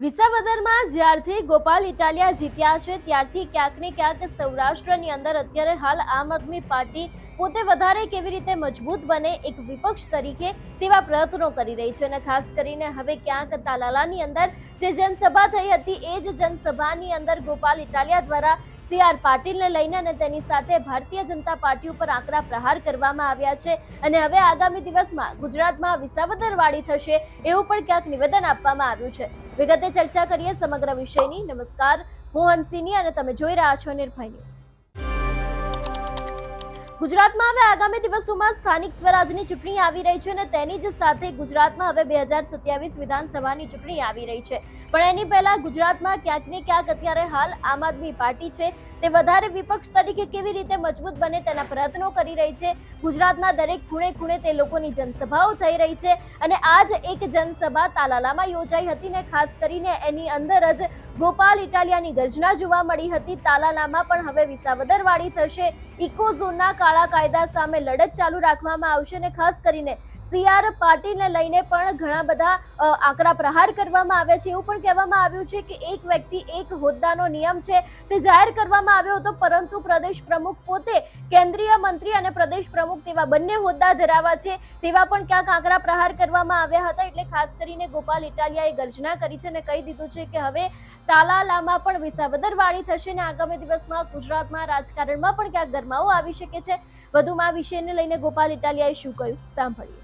વિસાવદરમાં જ્યારથી ગોપાલ ઇટાલિયા જીત્યા છે, ત્યારથી ક્યાંક ને ક્યાંક સૌરાષ્ટ્રની અંદર અત્યારે હાલ આમ આદમી પાર્ટી પોતે વધારે કેવી રીતે મજબૂત બને એક વિપક્ષ તરીકે તેવા પ્રયત્નો કરી રહી છે અને ખાસ કરીને હવે ક્યાંક તાલાલાની અંદર જે જનસભા થઈ હતી, એ જ જનસભાની અંદર ગોપાલ ઇટાલિયા દ્વારા સી આર પાટીલને લઈને અને તેની સાથે ભારતીય જનતા પાર્ટી ઉપર આકરા પ્રહાર કરવામાં આવ્યા છે. અને હવે આગામી દિવસમાં ગુજરાતમાં વિસાવદર વાળી થશે એવું પણ ક્યાંક નિવેદન આપવામાં આવ્યું છે. વિગતે ચર્ચા કરીએ સમગ્ર વિષયની. નમસ્કાર. હું હંસિની અને તમે જોઈ રહ્યા છો નિર્ભય ન્યૂઝ. ગુજરાતમાં હવે આગામી દિવસોમાં સ્થાનિક સ્વરાજની ચૂંટણી આવી રહી છે અને તેની જ સાથે ગુજરાતમાં હવે બે હજાર સત્યાવીસ વિધાનસભાની ચૂંટણી આવી રહી છે. પણ એની પહેલા ગુજરાતમાં ક્યાંક ને ક્યાંક અત્યારે હાલ આમ આદમી પાર્ટી છે. તે વધારે વિપક્ષ તરીકે કેવી રીતે મજબૂત બને તેના પ્રયત્નો કરી રહી છે. ગુજરાતના દરેક ખૂણે ખૂણે તે લોકોની જનસભાઓ થઈ રહી છે અને આજ એક જનસભા તાલાલામાં યોજાઈ હતી ને ખાસ કરીને એની અંદર જ ગોપાલ ઇટાલિયાની ગર્જના જોવા મળી હતી. તાલાલામાં પણ હવે વિસાવદર વાળી થશે. ઇકો ઝોનના કાળા કાયદા સામે લડત ચાલુ રાખવામાં આવશે અને ખાસ કરીને સીઆર પાર્ટીને લઈને પણ ઘણા બધા આકરા પ્રહાર કરવામાં આવ્યા છે. એવું પણ કહેવામાં આવ્યું છે કે એક વ્યક્તિ એક હોદ્દાનો નિયમ છે તે જાહેર કરવામાં આવ્યો હતો, પરંતુ પ્રદેશ પ્રમુખ પોતે કેન્દ્રીય મંત્રી અને પ્રદેશ પ્રમુખ તેવા બંને હોદ્દા ધરાવા છે. તેવા પણ ક્યાંક આકરા પ્રહાર કરવામાં આવ્યા હતા, એટલે ખાસ કરીને ગોપાલ ઇટાલિયાએ ગર્જના કરી છે અને કહી દીધું છે કે હવે તાલાલામાં પણ વિસાવદર વાળી થશે અને આગામી દિવસમાં ગુજરાતમાં રાજકારણમાં પણ ક્યાંક ગરમાવો આવી શકે છે. વધુમાં આ વિષયને લઈને ગોપાલ ઇટાલિયાએ શું કહ્યું? સાંભળીએ.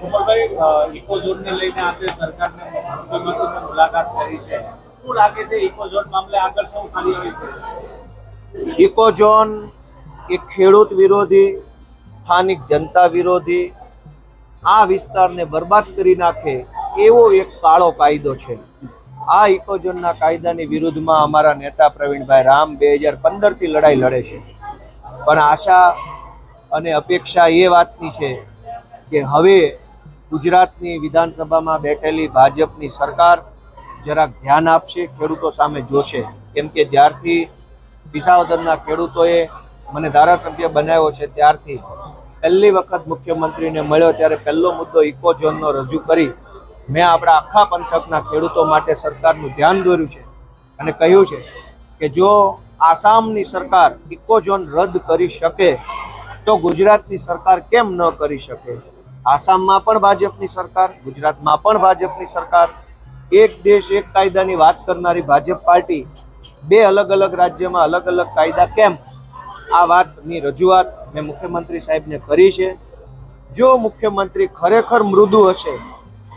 ગોપાલભાઈ ઇકો લઈને આપણે સરકારને મુખ્યમંત્રીની મુલાકાત કરી છે. શું લાગે છે ઇકો મામલે આગળ શું કાર્યવાહી થશે? એ ખેડૂત વિરોધી સ્થાનિક જનતા વિરોધી આ વિસ્તારને બરબાદ કરી નાખે એવો એક કાળો કાયદો છે. આ ઇકોઝોનના કાયદાની વિરુદ્ધમાં અમારા નેતા પ્રવીણભાઈ રામ બે હજાર પંદરથી લડાઈ લડે છે. પણ આશા અને અપેક્ષા એ વાતની છે કે હવે ગુજરાતની વિધાનસભામાં બેઠેલી ભાજપની સરકાર જરાક ધ્યાન આપશે, ખેડૂતો સામે જોશે. કેમ કે જ્યારથી વિસાવદરના ખેડૂતોએ મને ધારાસભ્ય બનાવ્યો છે ત્યારથી પહેલી વખત મુખ્યમંત્રીને મળ્યો, ત્યારે પહેલો મુદ્દો ઇકોઝોનનો રજૂ કરી મેં આપણા આખા પંથકના ખેડૂતો માટે સરકારનું ધ્યાન દોર્યું છે અને કહ્યું છે કે જો આસામની સરકાર ઇકોઝોન રદ કરી શકે તો ગુજરાતની સરકાર કેમ ન કરી શકે? આસામમાં પણ ભાજપની સરકાર, ગુજરાતમાં પણ ભાજપની સરકાર. એક દેશ એક કાયદાની વાત કરનારી ભાજપ પાર્ટી બે અલગ અલગ રાજ્યમાં અલગ અલગ કાયદા કેમ? આ વાતની રજૂઆત મેં મુખ્યમંત્રી સાહેબને કરી છે. જો મુખ્યમંત્રી ખરેખર મૃદુ હશે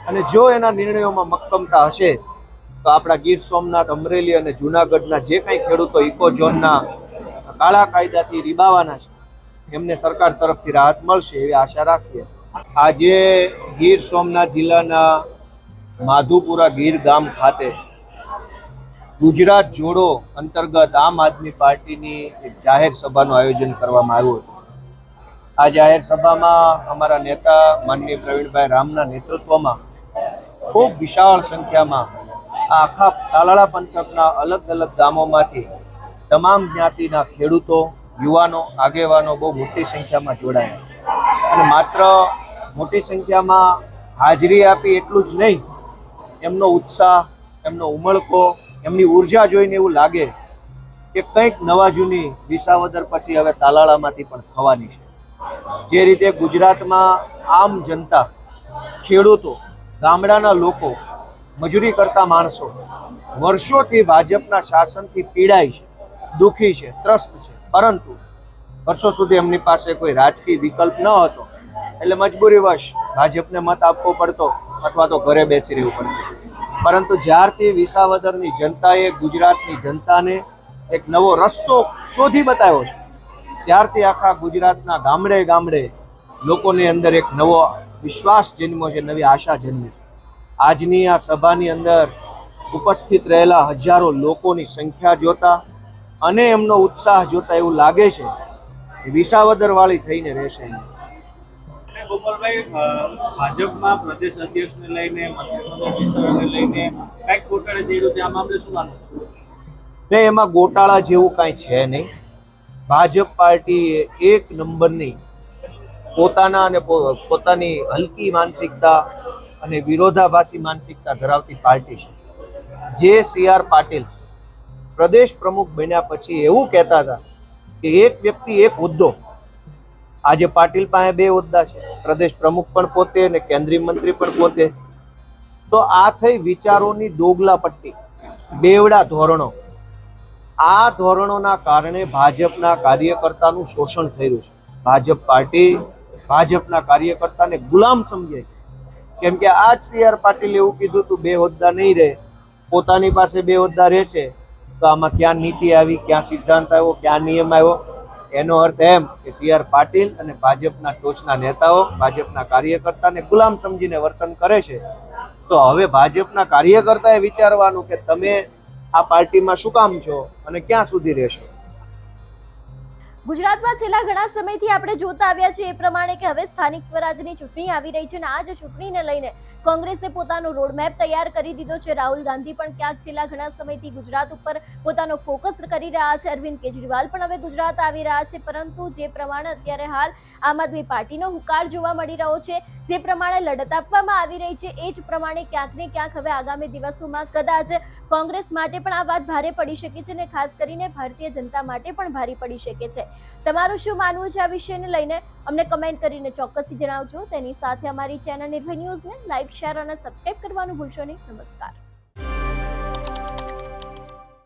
અને જો એના નિર્ણયોમાં મક્કમતા હશે તો આપણા ગીર સોમનાથ, અમરેલી અને જૂનાગઢના જે કાંઈ ખેડૂતો ઇકો ઝોનના કાળા કાયદાથી રીબાવાના છે, એમને સરકાર તરફથી રાહત મળશે એવી આશા રાખીએ. આજે ગીર સોમનાથ જિલ્લાના માધુપુરા ગીર ગામ ખાતે ગુજરાત જોડો અંતર્ગત આમ આદમી પાર્ટીની એક જાહેર સભાનું આયોજન કરવામાં આવ્યું હતું. આ જાહેર સભામાં અમારા નેતા માનનીય પ્રવીણભાઈ રામના નેતૃત્વમાં ખૂબ વિશાળ સંખ્યામાં આખા તાલાળા પંથકના અલગ અલગ ગામોમાંથી તમામ જ્ઞાતિના ખેડૂતો, યુવાનો, આગેવાનો બહુ મોટી સંખ્યામાં જોડાયા. અને માત્ર મોટી સંખ્યામાં હાજરી આપી એટલું જ નહીં, એમનો ઉત્સાહ, એમનો ઉમળકો, એમની ઊર્જા જોઈને એવું લાગે કે કંઈક નવા જૂની વિસાવદર પછી હવે તાલાળામાંથી પણ થવાની છે. જે રીતે ગુજરાતમાં આમ જનતા, ખેડૂતો, ગામડાના લોકો મજૂરી કરતા માણસો. વર્ષોથી ભાજપના શાસનથી પીડાય છે, દુઃખી છે, ત્રસ્ત છે. પરંતુ વર્ષો સુધી એમની પાસે કોઈ રાજકીય વિકલ્પ ન હતો. એટલે મજબૂરીવશ ભાજપને મત આપવો પડતો અથવા તો ઘરે બેસી રહેવું પડતું. પરંતુ જ્યારથી વિસાવદરની જનતાએ ગુજરાતની જનતાને એક નવો રસ્તો શોધી બતાવ્યો છે, ત્યારથી આખા ગુજરાતના ગામડે ગામડે લોકોની અંદર એક નવો વિશ્વાસ જન્મ્યો છે, નવી આશા જન્મી છે. આજની આ સભાની અંદર ઉપસ્થિત રહેલા હજારો લોકોની સંખ્યા જોતા અને એમનો ઉત્સાહ જોતા એવું લાગે છે કે વિસાવદર વાળી થઈને રહેશે ગોપાલભાઈ ભાજપમાં પ્રદેશ અધ્યક્ષને લઈને મંત્રીમંડળ લઈને કંઈક ગોટાળે થઈ છે આ મામલે શું માનવું ને એમાં ગોટાળા જેવું કાંઈ છે નહીં. ભાજપ પાર્ટી એક નંબરની પોતાના અને પોતાની હલકી માનસિકતા અને વિરોધાભાસી માનસિકતા ધરાવતી પાર્ટી છે. જે સી આર પાટીલ પ્રદેશ પ્રમુખ બન્યા પછી એવું કહેતા હતા કે એક વ્યક્તિ, એક હોદ્દો. આજે પાટીલ પાસે બે હોદ્દા છે. પ્રદેશ પ્રમુખ પણ પોતે અને કેન્દ્રીય મંત્રી પણ પોતે. તો આ થઈ વિચારોની દોગલા પટ્ટી. બેવડા ધોરણો. આ ધોરણોના કારણે ભાજપના કાર્યકર્તાનું શોષણ થઈ રહ્યું છે. ભાજપ પાર્ટી ભાજપના કાર્યકર્તાને ગુલામ સમજે છે. કેમ કે આજ સી આર પાટીલ એવું કીધું તું બે હોદ્દા નહીં રહે, પોતાની પાસે બે હોદ્દા રહેશે, તો આમાં ક્યાં નીતિ આવી, ક્યાં સિદ્ધાંત આવ્યો, ક્યાં નિયમ આવ્યો? એનો અર્થ એમ કે સી આર પાટીલ અને ભાજપના ટોચના નેતાઓ, ભાજપના કાર્યકર્તાને ગુલામ સમજીને વર્તન કરે છે. તો હવે ભાજપના કાર્યકર્તાએ વિચારવાનું કે તમે આ પાર્ટીમાં શું કામ છો અને ક્યાં સુધી રહેશો? ગુજરાતમાં છેલ્લા ઘણા સમયથી આપણે જોતા આવ્યા છીએ એ પ્રમાણે કે હવે સ્થાનિક સ્વરાજની ચૂંટણી આવી રહી છે અને આ જ ચૂંટણીને લઈને કોંગ્રેસે પોતાનો રોડમેપ તૈયાર કરી દીધો છે. રાહુલ ગાંધી પણ ક્યાંક છેલ્લા ઘણા સમયથી ગુજરાત ઉપર પોતાનો ફોકસ કરી રહ્યા છે. અરવિંદ કેજરીવાલ પણ હવે ગુજરાત આવી રહ્યા છે. પરંતુ જે પ્રમાણે અત્યારે હાલ આમ આદમી પાર્ટીનો હુકાર જોવા મળી રહ્યો છે, જે પ્રમાણે લડત આપવામાં આવી રહી છે, એ જ પ્રમાણે ક્યાંક ને ક્યાંક હવે આગામી દિવસોમાં કદાચ કોંગ્રેસ માટે પણ આ વાત ભારે પડી શકે છે અને ખાસ કરીને ભારતીય જનતા માટે પણ ભારે પડી શકે છે. તમારું શું માનવું છે આ વિષયને લઈને? અમને કમેન્ટ કરીને ચોક્કસથી જણાવજો. તેની સાથે અમારી ચેનલ નિર્ભય ન્યૂઝને લાઇક શેર અને સબસ્ક્રાઇબ કરવાનું ભૂલશો નહીં. નમસ્કાર.